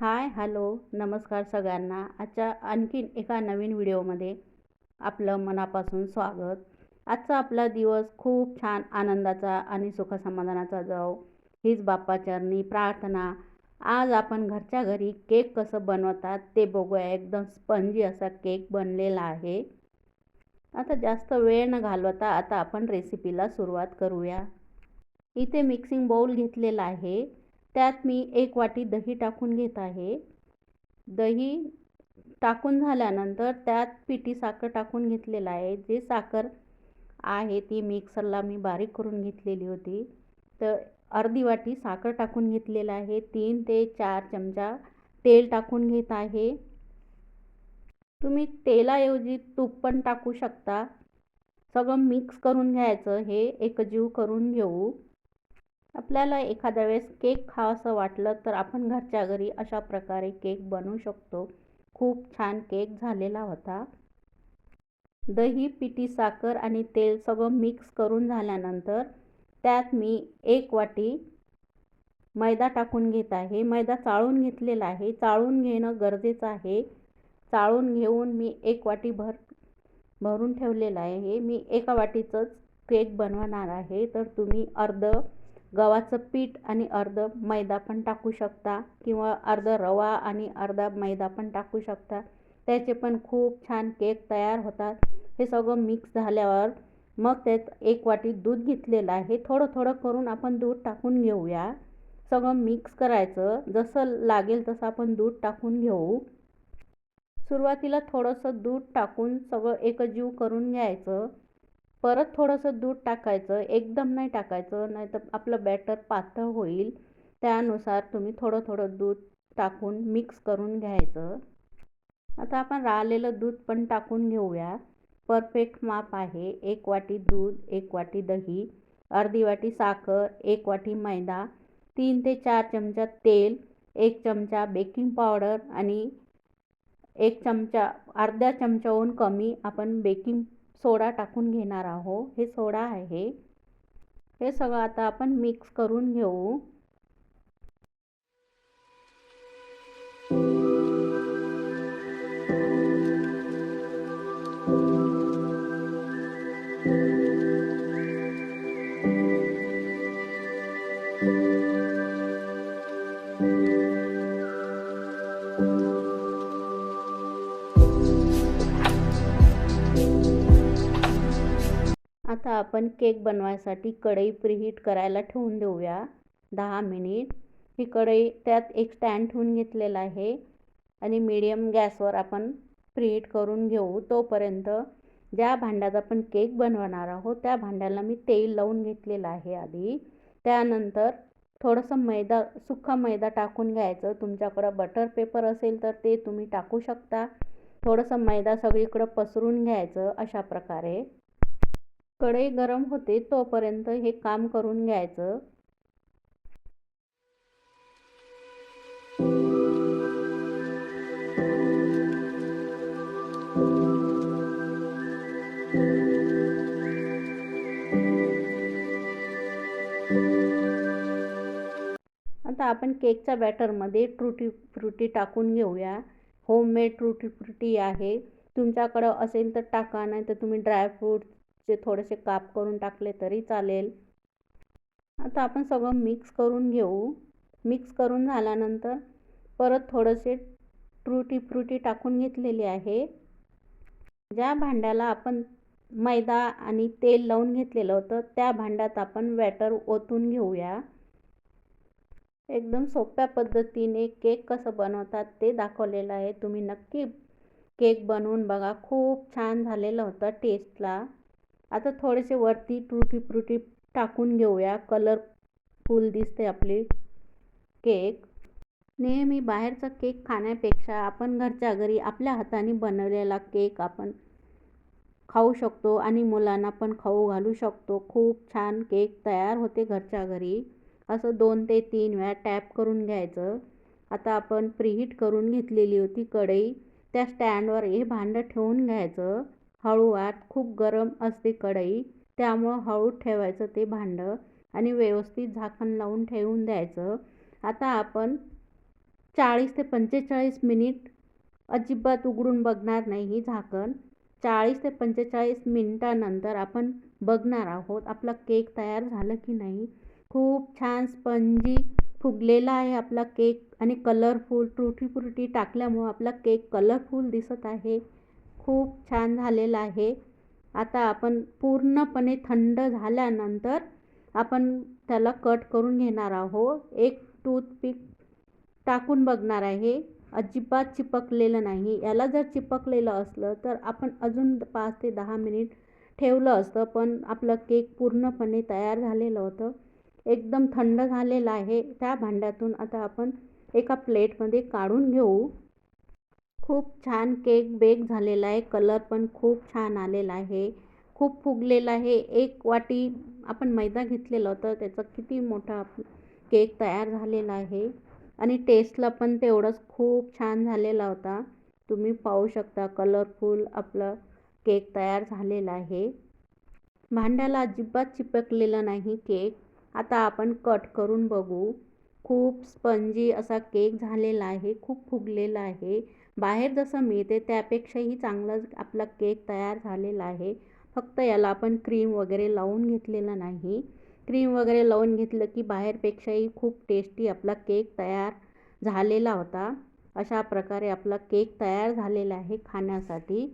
Hi hello नमस्कार सगळ्यांना. आजच्या आणखीन एका नवीन व्हिडिओमध्ये आपलं मनापासून स्वागत. आजचा आपला दिवस खूप छान आनंदाचा आणि सुखसमाधानाचा जाओ हीच बाप्पाचरणी प्रार्थना. आज आपण घरच्या घरी केक कसं बनवतात ते बघूया. एकदम स्पंजी असा केक बनलेला आहे. आता जास्त वेळ न घालवता आता आपण रेसिपीला सुरुवात करूया. इथे मिक्सिंग बाउल घेतलेला आहे. त्यात मी एक वाटी दही टाकून घेत आहे. दही टाकून झाल्यानंतर त्यात पिठी साखर टाकून घेतलेलं आहे. जे साखर आहे ती मिक्सरला मी बारीक करून घेतलेली होती. तर अर्धी वाटी साखर टाकून घेतलेलं आहे. तीन ते चार चमचा तेल टाकून घेत आहे. तुम्ही तेलाऐवजी तूप पण टाकू शकता. सगळं मिक्स करून घ्यायचं. हे एकजीव करून घेऊ. आपल्याला एखाद्या वेळेस केक खावासं वाटलं तर आपण घरच्या घरी अशा प्रकारे केक बनवू शकतो. खूप छान केक झालेला होता. दही पिठी साखर आणि तेल सगळं मिक्स करून झाल्यानंतर त्यात मी एक वाटी मैदा टाकून घेत आहे. मैदा चाळून घेतलेला आहे. चाळून घेणं गरजेचं आहे. चाळून घेऊन मी एक वाटी भर भरून ठेवलेलं आहे. मी एका वाटीचंच केक बनवणार आहे. तर तुम्ही अर्ध गव्हाचं पीठ आणि अर्ध मैदा पण टाकू शकता किंवा अर्ध रवा आणि अर्धा मैदा पण टाकू शकता. त्याचे पण खूप छान केक तयार होतात. हे सगळं मिक्स झाल्यावर मग त्यात एक वाटी दूध घेतलेलं आहे. थोडं थोडं करून आपण दूध टाकून घेऊया. सगळं मिक्स करायचं. जसं लागेल तसं आपण दूध टाकून घेऊ. सुरुवातीला थोडंसं दूध टाकून सगळं एकजीव करून घ्यायचं. परत थोडंसं दूध टाकायचं एकदम नाही टाकायचं नाही तर आपलं बॅटर पातळ होईल. त्यानुसार तुम्ही थोडं थोडं दूध टाकून मिक्स करून घ्यायचं. आता आपण राहिलेलं दूध पण टाकून घेऊया. परफेक्ट माप आहे. एक वाटी दूध एक वाटी दही अर्धी वाटी साखर एक वाटी मैदा तीन ते चार चमचा तेल एक चमचा बेकिंग पावडर आणि एक चमचा अर्ध्या चमचाहून कमी आपण बेकिंग सोडा टाकून घेणार आहोत हे सोडा आहे. हे सगळं आता आपण मिक्स करून घेऊ. आता आपण केक बनवायसाठी कढई प्रीहीट करायला ठेवून देऊया. दहा मिनिट. ही कढई त्यात एक स्टँड ठेवून घेतलेला आहे. आणि मीडियम गॅसवर आपण प्रीहीट करून घेऊ. तोपर्यंत ज्या भांड्यात आपण केक बनवणार आहोत त्या भांड्याला मी तेल लावून घेतलेलं आहे आधी. त्यानंतर थोडंसं मैदा सुक्का मैदा टाकून घ्यायचं. तुमच्याकडं बटर पेपर असेल तर ते तुम्ही टाकू शकता. थोडंसं मैदा सगळीकडं पसरून घ्यायचं अशा प्रकारे. कढई गरम होते तोपर्यंत हे काम करून घ्यायचं. आता आपण केकच्या बॅटरमध्ये ट्रुटी फ्रुटी टाकून घेऊया. होममेड ट्रुटी फ्रुटी आहे. तुमच्याकडं असेल तर टाका नाही तर तुम्ही ड्रायफ्रूट चे थोडेसे काप करून टाकले तरी चालेल. आता आपण सगळं मिक्स करून घेऊ. मिक्स करून झाल्यानंतर परत थोडेसे ट्रुटी फ्रुटी टाकून घेतलेली आहे. ज्या भांड्याला आपण मैदा आणि तेल लावून घेतलेलं होतं त्या भांड्यात आपण वॅटर ओतून घेऊया. एकदम सोप्या पद्धतीने केक कसं बनवतात ते दाखवलेलं आहे. तुम्ही नक्की केक बनवून बघा. खूप छान झालेलं होतं टेस्टला आता थोडेसे वरती फ्रुटी फ्रुटी टाकून घेऊया. कलरफुल दिसते आपली. केक नेहमी बाहेरचा केक खाण्यापेक्षा आपण घरच्या घरी आपल्या हाताने बनवलेला केक आपण खाऊ शकतो आणि मुलांना पण खाऊ घालू शकतो. खूप छान केक तयार होते घरच्या घरी. असं दोन ते तीन वेळा टॅप करून घ्यायचं. आता आपण प्रीहीट करून घेतलेली होती कढई. त्या स्टँडवर हे भांडं ठेवून घ्यायचं. हळूवार खूप गरम असते कढई त्यामुळं हळू ठेवायचं ते भांडं आणि व्यवस्थित झाकण लावून ठेवून द्यायचं. आता आपण चाळीस ते पंचेचाळीस मिनिट अजिबात उघडून बघणार नाही ही झाकण. चाळीस ते पंचेचाळीस मिनिटानंतर आपण बघणार आहोत आपला केक तयार झालं की नाही. खूप छान स्पंजी फुगलेला आहे आपला केक आणि कलरफुल टूटीफ्रुटी टाकल्यामुळं आपला केक कलरफुल दिसत आहे. खूप छान झालेला आहे. आता आपण पूर्णपणे थंड झाल्यानंतर आपण त्याला कट करून घेणार आहोत. एक टूथपिक टाकून बघणार आहे. अजिबात चिपकलेलं नाही. याला जर चिपकलेलं असलं तर आपण अजून पाच ते दहा मिनिट ठेवलं असतं पण आपलं केक पूर्णपणे तयार झालेलं होतं. एकदम थंड झालेलं आहे. त्या भांड्यातून आता आपण एका प्लेटमध्ये काढून घेऊ. खूप छान केक बेक झालेला आहे. कलर पण खूप छान आलेला आहे. खूप फुगलेला आहे. एक वाटी आपण मैदा घेतलेला होता. त्याचा किती मोठा केक तयार झालेला आहे. आणि टेस्टला पण तेवढंच खूप छान झालेला होता. तुम्ही पाहू शकता कलरफुल आपलं केक तयार झालेला आहे. भांड्याला अजिबात चिपकलेलं नाही केक. आता आपण कट करून बघू. खूप स्पंजी असा केक झालेला आहे खूप फुगलेला आहे. बाहेर जसं मिळते त्यापेक्षाही चांगला आपला केक तयार झालेला आहे. फक्त याला आपण क्रीम वगैरे लावून घेतलेलं नाही. क्रीम वगैरे लावून घेतलं की बाहेरपेक्षाही खूप टेस्टी आपला केक तयार झालेला होता. अशा प्रकारे आपला केक तयार झालेला आहे खाण्यासाठी.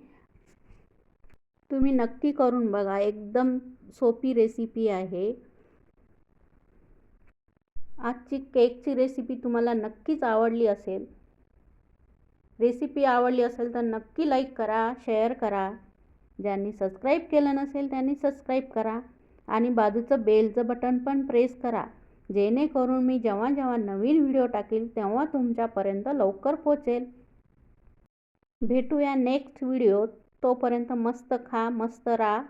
तुम्ही नक्की करून बघा एकदम सोपी रेसिपी आहे. आजची केकची रेसिपी तुम्हाला नक्कीच आवडली असेल. रेसिपी आवडली असेल तर नक्की लाईक करा शेअर करा. ज्यांनी सबस्क्राईब केलं नसेल त्यांनी सबस्क्राईब करा. आणि बाजूचं बेलचं बटन पण प्रेस करा. जेणेकरून मी जेव्हा जेव्हा नवीन व्हिडिओ टाकेल तेव्हा तुमच्यापर्यंत लवकर पोचेल भेटूया नेक्स्ट व्हिडिओत तोपर्यंत मस्त खा मस्त राहा.